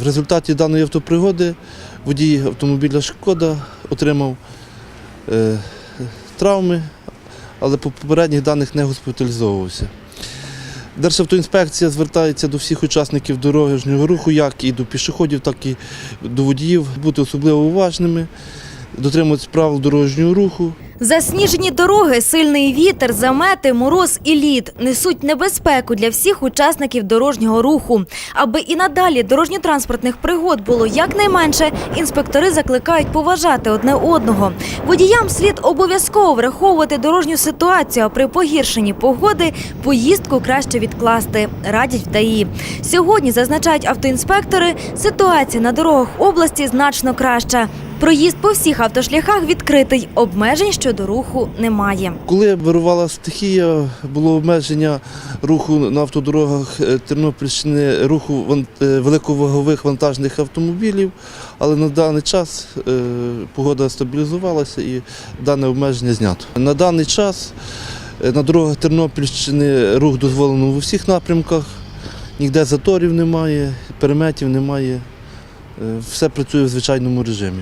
В результаті даної автопригоди водій автомобіля Шкода отримав е, травми, але по попередніх даних не госпіталізовувався. Державтоінспекція звертається до всіх учасників дорожнього руху, як і до пішоходів, так і до водіїв, бути особливо уважними, дотримуватися правил дорожнього руху. Засніжені дороги, сильний вітер, замети, мороз і лід несуть небезпеку для всіх учасників дорожнього руху. Аби і надалі дорожньо-транспортних пригод було якнайменше, інспектори закликають поважати одне одного. Водіям слід обов'язково враховувати дорожню ситуацію, а при погіршенні погоди поїздку краще відкласти, радять в ДАІ. Сьогодні, зазначають автоінспектори, ситуація на дорогах області значно краща. Проїзд по всіх автошляхах відкритий, обмежень щодо руху немає. Коли вирувала стихія, було обмеження руху на автодорогах е, Тернопільщини, руху е, великовагових вантажних автомобілів, але на даний час е, погода стабілізувалася і дане обмеження знято. На даний час на дорогах Тернопільщини рух дозволено в усіх напрямках, ніде заторів немає, переметів немає, все працює в звичайному режимі.